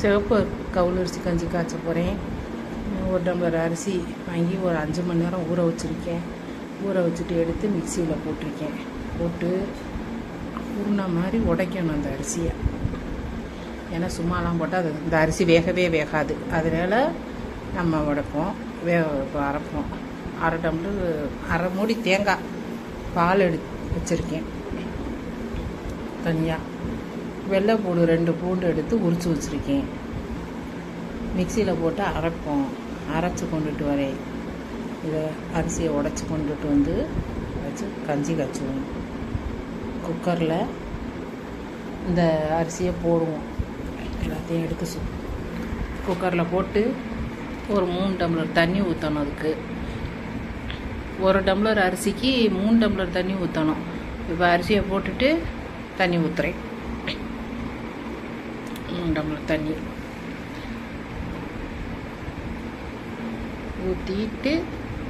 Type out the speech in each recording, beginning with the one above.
சிவப்பு கவுள் அரிசி கஞ்சி காய்ச்ச போகிறேன் ஒரு டம்ளர் அரிசி வாங்கி ஒரு அஞ்சு மணி நேரம் ஊற வச்சுருக்கேன். ஊற வச்சுட்டு எடுத்து மிக்சியில் போட்டிருக்கேன். போட்டு உருண்டை மாதிரி உடைக்கணும் அந்த அரிசியை. ஏன்னா சும்மாலாம் போட்டால் அது இந்த அரிசி வேகவே வேகாது. அதனால் நம்ம உடைப்போம் வேக அரைப்போம். அரை டம்ளர் அரை மூடி தேங்காய் பால் எடு வச்சுருக்கேன். தனியாக வெள்ளை பூண்டு ரெண்டு பூண்டு எடுத்து உரித்து வச்சுருக்கேன். மிக்சியில் போட்டு அரைப்போம். அரைச்சி கொண்டுட்டு வரேன். இதை அரிசியை உடச்சி கொண்டுட்டு வந்து வச்சு கஞ்சி காய்ச்சுவோம். குக்கரில் இந்த அரிசியை போடுவோம். எல்லாத்தையும் எடுத்து சு குக்கரில் போட்டு ஒரு மூணு டம்ளர் தண்ணி ஊற்றணும் அதுக்கு. ஒரு டம்ளர் அரிசிக்கு மூணு டம்ளர் தண்ணி ஊற்றணும் இப்போ அரிசியை போட்டுட்டு தண்ணி ஊற்றுறேன் மூணு டம்ளர் தண்ணி ஊற்றிட்டு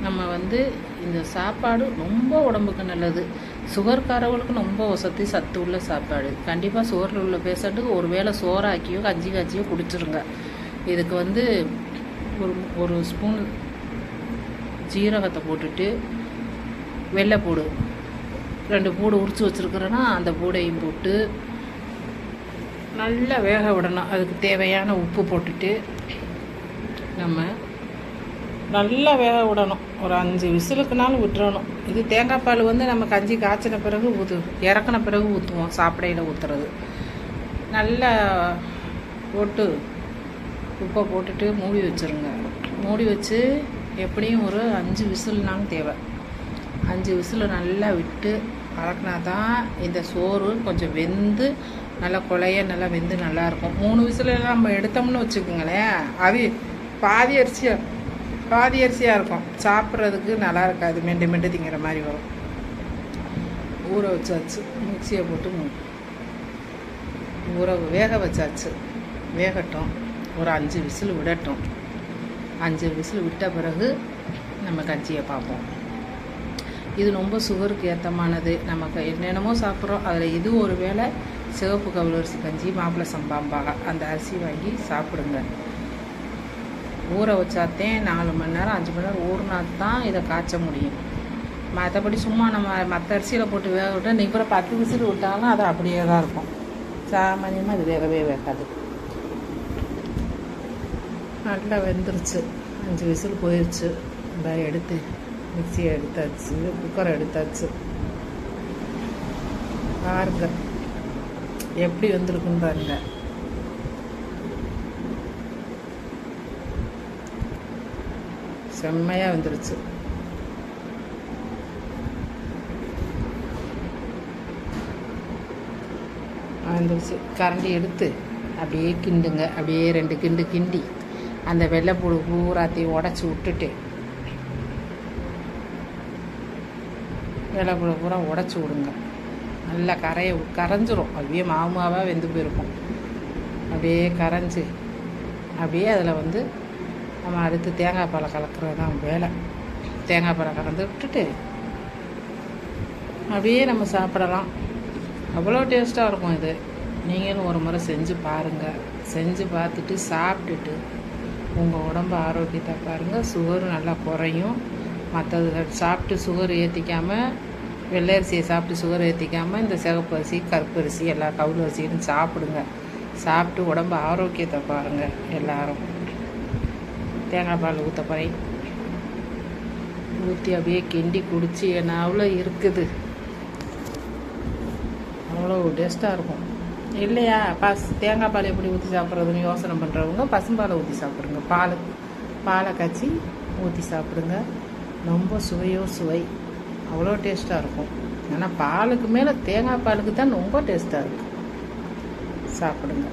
நம்ம வந்து இந்த சாப்பாடு ரொம்ப உடம்புக்கு நல்லது. சுகர்காரவங்களுக்கு ரொம்ப வசதி சத்து உள்ள சாப்பாடு. கண்டிப்பாக சுகரில் உள்ள பேஷண்ட்டுக்கு ஒரு வேளை சோறாக்கியோ கஞ்சி காய்ச்சியோ குடிச்சிருங்க. இதுக்கு வந்து ஒரு ஒரு ஸ்பூன் ஜீரகத்தை போட்டுட்டு வெள்ளை பூடு. ரெண்டு பூடு உரித்து வச்சுருக்குறேன்னா அந்த பூடையும் போட்டு நல்லா வேக விடணும். அதுக்கு தேவையான உப்பு போட்டுட்டு நம்ம நல்லா வேக விடணும். ஒரு அஞ்சு விசிலுக்குனாலும் விட்டுறணும். இது தேங்காய் பால் வந்து நம்ம கஞ்சி காய்ச்சின பிறகு ஊற்று இறக்குன பிறகு ஊற்றுவோம் சாப்பிடையில் ஊற்றுறது நல்லா போட்டு உப்பை போட்டுட்டு மூடி வச்சுருங்க. மூடி வச்சு எப்படியும் ஒரு அஞ்சு விசில்னாலும் தேவை. அஞ்சு விசில் நல்லா விட்டு பழக்கினா தான் இந்த சோறு கொஞ்சம் வெந்து நல்லா குழைய நல்லா வெந்து நல்லாயிருக்கும் மூணு விசிலெல்லாம் நம்ம எடுத்தோம்னு வச்சுக்கோங்களேன் அது பாதி அரிசியாக பாதி அரிசியாக இருக்கும். சாப்பிட்றதுக்கு நல்லா இருக்காது. மெண்டு மெண்டு திங்கிற மாதிரி வரும். ஊற வச்சாச்சு. மிக்சியை போட்டு ஊற வேக வச்சாச்சு. வேகட்டும். ஒரு அஞ்சு விசில் விடட்டும். அஞ்சு விசில் விட்ட பிறகு நம்ம கஞ்சியை பார்ப்போம். இது ரொம்ப சுகருக்கு ஏத்தமானது. நமக்கு என்னென்னமோ சாப்பிட்றோம். அதில் இது ஒரு வேளை சிவப்பு கவுள் அரிசி கஞ்சி மாப்பிள்ளை சம்பாம்பாக அந்த அரிசி வாங்கி சாப்பிடுங்க. ஊற வச்சாத்தேன் நாலு மணி நேரம் அஞ்சு மணி நேரம் ஊறினா தான் இதை காய்ச்ச முடியும். மற்றபடி சும்மா நம்ம மற்ற அரிசியில் போட்டு வேக விட்டு நீ கூட பத்து விசில் விட்டாலும் அது அப்படியே தான் இருக்கும். சாமானியமாக இது வேகவே வேகாது. நல்லா வெந்துருச்சு. அஞ்சு விசில் போயிடுச்சு இந்த எடுத்து மிக்சியை எடுத்தாச்சு. குக்கரை எடுத்தாச்சு. பாருங்கள் எப்படி வந்திருக்குன்னு பாருங்க செம்மையாக வந்துருச்சு வந்துருச்சு. கரண்டி எடுத்து அப்படியே கிண்டுங்க. அப்படியே ரெண்டு கிண்டு கிண்டி அந்த வெள்ளைப்பூடு பூராத்தையும் உடச்சி விட்டுட்டு வெள்ளைப்பூடு பூரா உடச்சி விடுங்க. நல்லா கரைய கரைஞ்சிரும். அப்படியே மாவு மாவாக வெந்து போயிருக்கும். அப்படியே கரைஞ்சி அப்படியே அதில் வந்து நம்ம அடுத்து தேங்காய் பாலை கலக்கிறது தான் வேலை. தேங்காய் பாலை கலந்து விட்டுட்டு அப்படியே நம்ம சாப்பிடலாம். அவ்வளோ டேஸ்ட்டாக இருக்கும் இது. நீங்களும் ஒரு முறை செஞ்சு பாருங்கள் செஞ்சு பார்த்துட்டு சாப்பிட்டுட்டு உங்கள் உடம்பு ஆரோக்கியத்தை பாருங்கள் சுகர் நல்லா குறையும். மற்றது சாப்பிட்டு சுகர் ஏற்றிக்காமல் வெள்ளை அரிசியை சாப்பிட்டு சுகர் ஏற்றிக்காமல் இந்த சிகப்பு அரிசி கருப்பு அரிசி எல்லா கவுளு அரிசியும் சாப்பிடுங்க. சாப்பிட்டு உடம்பு ஆரோக்கியத்தை பாருங்கள் எல்லாரும். தேங்காய் பால் ஊற்ற போகிறேன் ஊற்றி அப்படியே கிண்டி குடித்து என்ன அவ்வளோ இருக்குது. அவ்வளோ டேஸ்ட்டாக இருக்கும். இல்லையா? பஸ் தேங்காய் பால் எப்படி ஊற்றி சாப்பிட்றதுன்னு யோசனை பண்ணுறவங்க பசும்பாலை ஊற்றி சாப்பிடுங்க. பால் பாலை காய்ச்சி ஊற்றி சாப்பிடுங்க. ரொம்ப சுவையோ சுவை. அவ்வளோ டேஸ்ட்டாக இருக்கும். ஆனால் பாலுக்கு மேலே தேங்காய் பாலுக்கு தான் ரொம்ப டேஸ்ட்டாக இருக்கும் சாப்பிடுங்க.